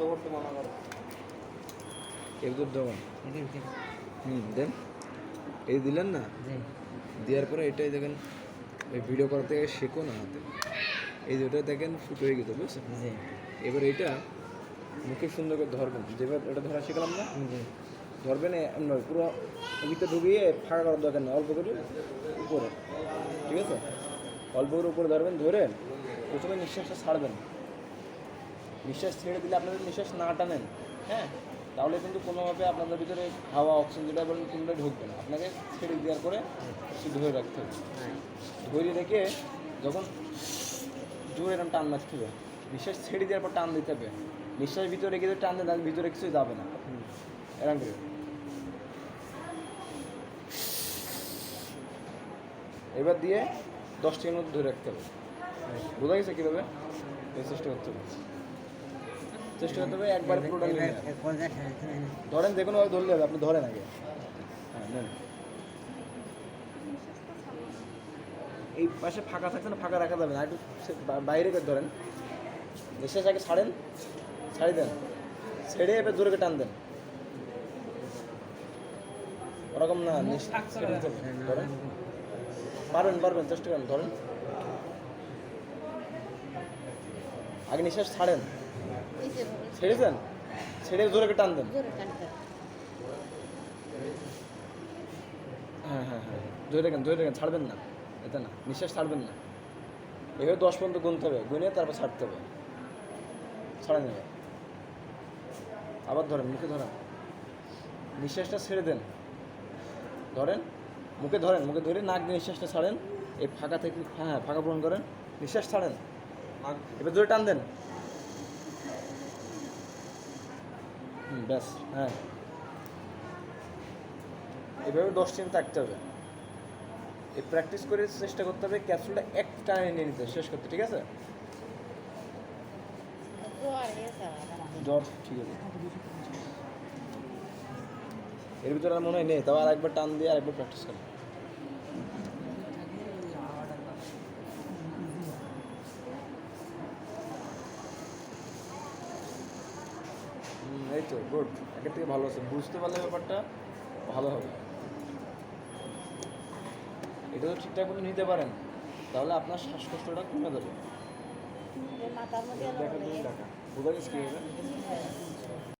মনে করো ভিতরে হুম দেন। এই দিলেন না? দেওয়ার পরে এটাই দেখেন ওই ভিডিও করার থেকে শেখো না হাতে। এই যে ওটা দেখেন ফুটো হয়ে গেছে বুঝছেন? জি। এবার এটা মুখে সুন্দর করে ধরবেন যেবার এটা ধরা শিখলাম না ধরবেন নয়, পুরো ভিতরে ঢুকিয়ে ফাঁকা করার দরকার নেই অল্প করে উপরে। ঠিক আছে? অল্প করে উপরে ধরবেন ধরে প্রথমে নিঃশ্বাসটা ছাড়বেন। নিঃশ্বাস ছেড়ে দিলে আপনাদের নিঃশ্বাস না টানেন হ্যাঁ তাহলে কিন্তু কোনোভাবে আপনাদের ভিতরে হাওয়া অক্সিজেন যেটা বলেন, কোনোটাই ঢুকবে না। আপনাকে ছেড়ে দেওয়ার পরে একটু ধরে রাখতে হবে। ধরে রেখে যখন জোরে এরকম টান মারতে হবে, নিঃশ্বাস ছেড়ে দেওয়ার পর টান দিতে হবে। নিঃশ্বাস ভিতরে রেখে টান দেন, তাহলে ভিতরে কিছুই যাবে না। এরকম করে। এবার দিয়ে দশ সেকেন্ড মধ্যে ধরে রাখতে হবে। বোঝা গেছে কীভাবে? এই চেষ্টা করতে হবে। চেষ্টা করতে হবে একবার পুরোটা হয় ধরেন যে কোনোভাবে ধরলে হবে আপনি ধরেন আগে। হ্যাঁ নেন। এই পাশে ফাঁকা থাকছে না ফাঁকা রাখা যাবে না একটু সে- বাইরে করে ধরেন। নিঃশ্বাস আগে ছাড়েন ছাড়ি দেন। ছেড়ে এবার জোরে করে টান দেন। ওরকম না হবে। ধরেন। পারবেন পারবেন চেষ্টা করেন ধরেন। আগে নিঃশ্বাস ছাড়েন। ছেড়েছেন? ছেড়ে জোরে করে টান দেন। জোরে হবে। হ্যাঁ হ্যাঁ হ্যাঁ ধরে রাখেন ধরে রাখেন ছাড়বেন না। এতে না নিঃশ্বাস ছাড়বেন না। এভাবে দশ পর্যন্ত গুনতে হবে। গুনে তারপর ছাড়তে হবে। ছাড়া নেবে আবার ধরেন মুখে ধরেন। নিঃশ্বাসটা ছেড়ে দেন। ধরেন মুখে ধরেন মুখে ধরে নাক দিয়ে নিঃশ্বাসটা ছাড়েন। এই ফাঁকা থেকে হ্যাঁ হ্যাঁ ফাঁকা পূরণ করেন। নিঃশ্বাস ছাড়েন। এবার জোরে টান দেন হুম ব্যাস হ্যাঁ। এভাবে দশ দিন থাকতে হবে। এই প্র্যাকটিস করে চেষ্টা করতে হবে ক্যাপসুলটা এক টানে নিয়ে নিতে, শেষ করতে, ঠিক আছে? জ্বর ঠিক আছে। এর ভিতরে মনে হয় নেই তবে আর একবার টান দিয়ে আরেকবার প্র্যাকটিস করেন এই তো গুড আগের থেকে ভালো আছে বুঝতে পারলে ব্যাপারটা ভালো হবে। এটা তো ঠিকঠাক করে নিতে পারেন। তাহলে আপনার শ্বাসকষ্টটা কমে যাবে। দেখা বোঝা গেছে কীভাবে?